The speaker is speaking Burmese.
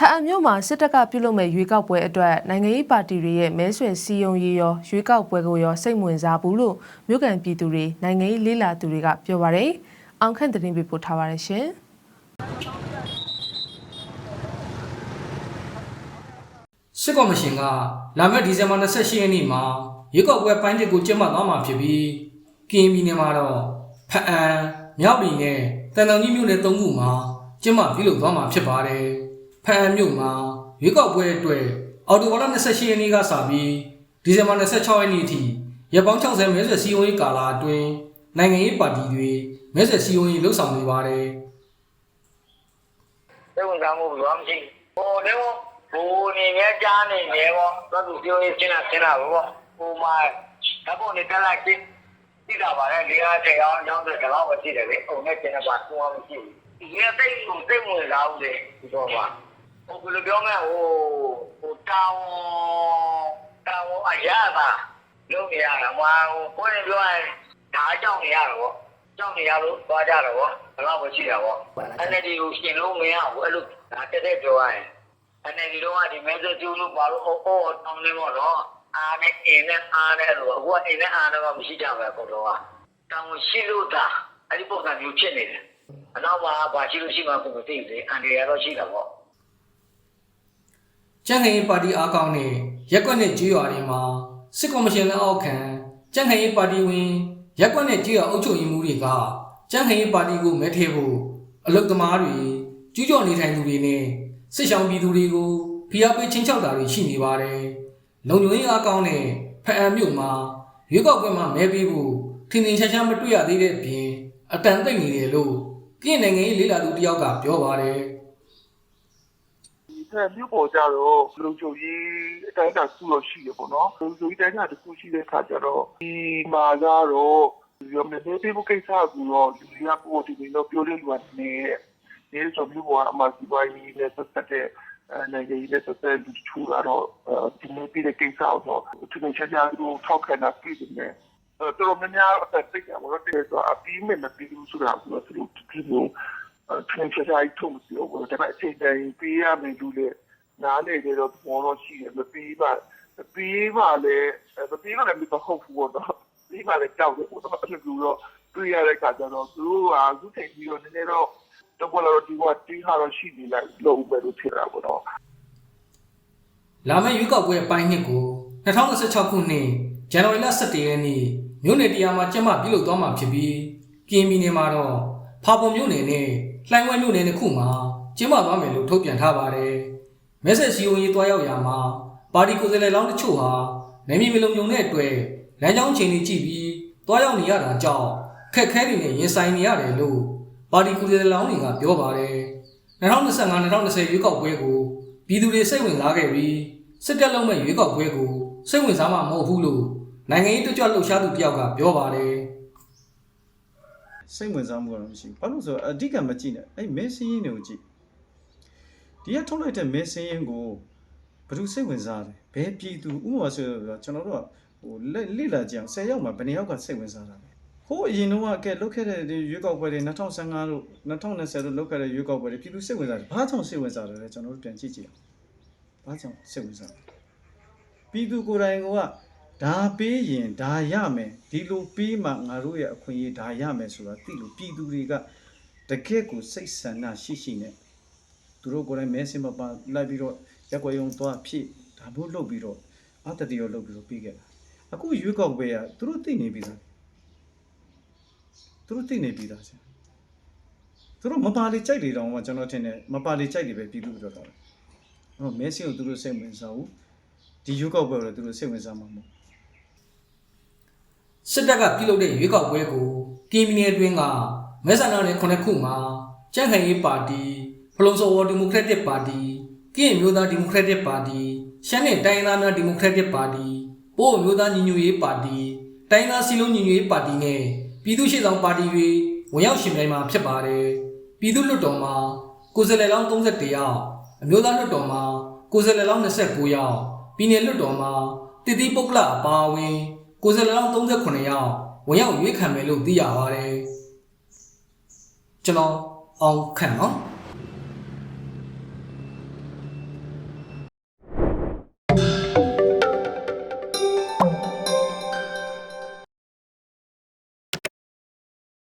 ဖအံမြို့မှာစစ်တပ်ကပြုလုပ်မဲ့ရွေးကောက်ပွဲအတွက်နိုင်ငံရေးပါတီတွေရဲ့မဲဆွယ်စည်းရုံးရေးရောရွေးကောက်ပွဲကိုရောစိတ်ဝင်စားဘူးလို့မြို့ကန်ပြည်သူတွေနိုင်ငံရေးလေးလာသူတွေကပြောပါတယ်။အောင်ခန့်သတင်းပေးပို့ထားပါတယ်ရှင်။စစ်ကော်မရှင်ကလာမယ့်ဒီဇင်ဘာ28ရက်နေ့မှာရွေးကောက်ပွဲပိုင်းတစ်ကိုကျင်းပသွားမှာဖြစ်ပြီးကရင်ပြည်နယ်မှာတော့ဖအံမြောက်ပြည်နဲ့တန်တောင်ကြီးမြို့နယ်သုံးခုမှာကျင်းပပြုလုပ်သွားမှာဖြစ်ပါတယ်။ ဖအံမြို့မှာရွေးကောက်ပွဲအတွက်အော်တိုဘာလ28ရက်နေ့ကစပြီးဒီဇင်ဘာ26ရက်နေ့အထိရက်ပေါင်း60မဲဆွယ်စည်းရုံးရေးကာလအတွင်းနိုင်ငံရေးပါတီတွေမဲဆွယ်စည်းရုံးရေးလှုပ်ဆောင်နေပါတယ်။စိတ်ဝင်စားမှုဘာမှမရှိဘူးဟိုလည်းဟိုနေမြကြားနေတယ်ပေါ့သူကပြောရေးရှင်းတာရှင်းတာပေါ့ဟိုမှာဓာတ်ပုံနဲ့တက်လိုက်ချင်းသိတာပါလေလေးအားတရားအောင်ကြောင်းတဲ့တော့ပဲရှိတယ်လေအုံနဲ့ကျင်းပါသူကမရှိဘူးဒီကတိတ်ကိုစိတ်ဝင်စားဘူးလေဒီတော့ပါ ဟိုဘယ်လိုပြောမလဲဟိုဟိုတောင်းတောင်းအရာပါလုံးနေရတာမဟိုကိုယ်ပြောရင်ဒါအကြောင်းနေရတော့ပေါ့ကြောက်နေရလို့သွားကြတော့ဗောဘယ်တော့မှရှိတာဗော NLD ကိုရှင်လို့မရဘူးအဲ့လိုဒါတက်တက်ပြောရရင် NLD တော့ကဒီမဲဆွကျူးလို့ပါလို့အော်အော်တောင်းနေဗောနော်အားနဲ့အင်းနဲ့အားနဲ့လို့အခုကအင်းနဲ့အားနဲ့မှမရှိကြဘူးပုံတော့ကတောင်းရှိလို့သာအဲ့ဒီပုံစံမျိုးဖြစ်နေတယ်အနောက်မှာဘာရှိလို့ရှိမှကိုမသိဘူးလေအန်ဒီရတော့ရှိတာဗော ကြံ့ခိုင်ရေးပါတီအားကောင်းတဲ့ရက်ကွက်နဲ့ကြေးရွာတွေမှာစစ်ကော်မရှင်လက်အောက်ခံကြံ့ခိုင်ရေးပါတီဝင်ရက်ကွက်နဲ့ကြေးရွာအုပ်ချုပ်ရေးမှူးတွေကကြံ့ခိုင်ရေးပါတီကိုမဲထည့်ဖို့အလုတ်သမားတွေကျူးကျော်နေထိုင်သူတွေနဲ့စစ်ဆောင်ပြည်သူတွေကိုဖိအားပေးချင်းချောက်တာတွေရှိနေပါတယ်။လုံခြုံရေးအားကောင်းတဲ့ဖအံမြို့မှာရွေးကောက်ပွဲမှာမဲပေးဖို့ထင်ထင်ရှားရှားမတွေ့ရသေးတဲ့အပြင်အတန်တိတ်နေတယ်လို့ကင်းနိုင်ငံရေးလေးလာသူတယောက်ကပြောပါတယ်။ ဒီဖက်မြို့ပေါ်ကြတော့လုံခြုံရေးအတိုင်းအတာတစ်ခုတော့ရှိရပေါ့နော်လုံခြုံရေးအတိုင်းအတာတစ်ခုရှိတဲ့ခါကျတော့ဒီမှာကတော့ရောမနေသေးဘူးကိစ္စကူတော့လူတွေကပို့ဒီလိုပြောလို့လူကနေနေဆိုမျိုးပေါ်အမှစီပွားရေးနဲ့ဆက်သက်တဲ့အဲနိုင်ငံရေးနဲ့ဆက်သက်လူချူတာတော့ဒီလိုပြတဲ့ကိစ္စတော့သူတို့ချက်ကြလို့ထောက်ခံတာပြည်တယ်အဲတော်တော်များများအသက်သိကြပါတော့တဲ့ဆိုအပြီးမဲ့မပြီးဘူးဆိုတာကိုသူတို့ဒီလို ထင်ရှားရှားထုံးပြောဘူးဒါပေမဲ့အချိန်တိုင်းပေးရမယ်လို့လေနားလေတယ်တော့ဘောတော့ရှိတယ်မပေးပါမပေးပါလေမပေးပါလည်းမဟုတ်ဘူးတော့ပေးပါလေကြောက်တယ်ပေါ့တော့အဲ့လိုတော့တွေ့ရတဲ့အခါကျတော့သူတို့ကအခုချိန်ပြီးတော့နည်းနည်းတော့တော့ဘောတော့ဒီကတီးဟာတော့ရှိနေလိုက်လို့ပဲလို့ဖြစ်တာပေါ့နော်လာမယ့်ရွေးကောက်ပွဲအပိုင်းနှစ်ကို2026ခုနှစ်ဇန်နဝါရီလ17ရက်နေ့မြို့နယ်တရားမှာကျင်းပပြုလုပ်သွားမှာဖြစ်ပြီးကင်းပြည်နယ်မှာတော့ ဖာပုံမြို့နယ်နဲ့လှိုင်းဝဲမြို့နယ်တစ်ခုမှာကျင်းပသွားမယ်လို့ထုတ်ပြန်ထားပါတယ်။မဲဆက်စီယုံရေးတွားရောက်ရာမှာပါတီကိုယ်စားလှယ်လောင်းတချို့ဟာနိုင်မြေမလုံခြုံတဲ့အတွက်လမ်းကြောင်းချိန်တွေကြည့်ပြီးတွားရောက်နေရတာကြောင့်ခက်ခဲတွေနဲ့ရင်ဆိုင်နေရတယ်လို့ပါတီကိုယ်စားလှယ်လောင်းတွေကပြောပါတယ်။2025-2020ရွေးကောက်ပွဲကိုပြည်သူတွေစိတ်ဝင်စားခဲ့ပြီးစစ်တပ်လုံးမဲ့ရွေးကောက်ပွဲကိုစိတ်ဝင်စားမှာမဟုတ်ဘူးလို့နိုင်ငံရေးတွကြွလှုပ်ရှားသူတယောက်ကပြောပါတယ် စိတ်ဝင်စားမှုကတော့မရှိဘူးဘာလို့လဲဆိုတော့အဓိကမကြည့်နဲ့အဲ့မဲစင်းရင်တွေကိုကြည့်ဒီကထုတ်လိုက်တဲ့မဲစင်းရင်ကိုဘယ်သူစိတ်ဝင်စားတယ်ဘယ်ပြည်သူဥပမာဆိုတော့ကျွန်တော်တို့ကဟိုလက်လိလာကြအောင်10ယောက်မှာဘယ်နှစ်ယောက်ကစိတ်ဝင်စားတာလဲဟိုအရင်တော့ကဲလုတ်ခဲ့တဲ့ဒီရွေးကောက်ပွဲတွေ2015တို့2020တို့လုတ်ခဲ့တဲ့ရွေးကောက်ပွဲတွေပြည်သူစိတ်ဝင်စားတယ်ဘာကြောင့်စိတ်ဝင်စားတယ်လဲကျွန်တော်တို့ပြန်ကြည့်ကြည့်အောင်ဘာကြောင့်စိတ်ဝင်စားလဲပြည်သူကိုယ်တိုင်က ဒါပေးရင်ဒါရမယ်ဒီလိုပေးမှငါတို့ရဲ့အခွင့်အရေးဒါရမယ်ဆိုတာသိလို့ပြည်သူတွေကတကယ့်ကိုစိတ်ဆန္ဒရှိရှိနဲ့သူတို့ကိုယ်တိုင်မဲစင်မပါလိုက်ပြီးတော့ရက်ွက်ရုံသွားဖြစ်ဒါမျိုးလုပ်ပြီးတော့အတတိရောလုပ်ပြီးတော့ပြီးခဲ့တာအခုရွေးကောက်ပွဲကသူတို့သိနေပြီသားသူတို့သိနေပြီသားဆရာသူတို့မပါလေကြိုက်လေတော့မှကျွန်တော်ထင်တယ်မပါလေကြိုက်လေပဲပြည်သူတို့တော့တယ်ဟောမဲစင်ကိုသူတို့စိတ်ဝင်စားဘူးဒီရွေးကောက်ပွဲကိုလည်းသူတို့စိတ်ဝင်စားမှာမဟုတ် စစ်တပ်ကပြုလုပ်တဲ့ရွေးကောက်ပွဲကိုကင်းပြည်နယ်အတွင်းကမဲဆန္ဒနယ်ခုနှစ်ခုမှာကြံ့ခိုင်ရေးပါတီဖလုံစော်ဝဒီမိုကရက်တစ်ပါတီကင်းမျိုးသားဒီမိုကရက်တစ်ပါတီရှမ်းနယ်တိုင်းသားများဒီမိုကရက်တစ်ပါတီပို့မျိုးသားညီညွတ်ရေးပါတီတိုင်းသားစီလုံးညီညွတ်ရေးပါတီနဲ့ပြည်သူ့ရှေ့ဆောင်ပါတီတွေဝင်ရောက်ရှင်ပြိုင်မှာဖြစ်ပါတယ်ပြည်သူ့လွှတ်တော်မှာကိုယ်စားလှယ်လောင်း31ယောက်အမျိုးသားလွှတ်တော်မှာကိုယ်စားလှယ်လောင်း29ယောက်ပြည်နယ်လွှတ်တော်မှာတည်တည်ပုဂ္ဂလအပါအဝင် ကိုယ်စားလှယ်လောင်း38ယောက်ဝင်ရောက်ရွေးခံမယ်လို့သိရပါတယ်ကျွန်တော်အောင်ခန့်နော်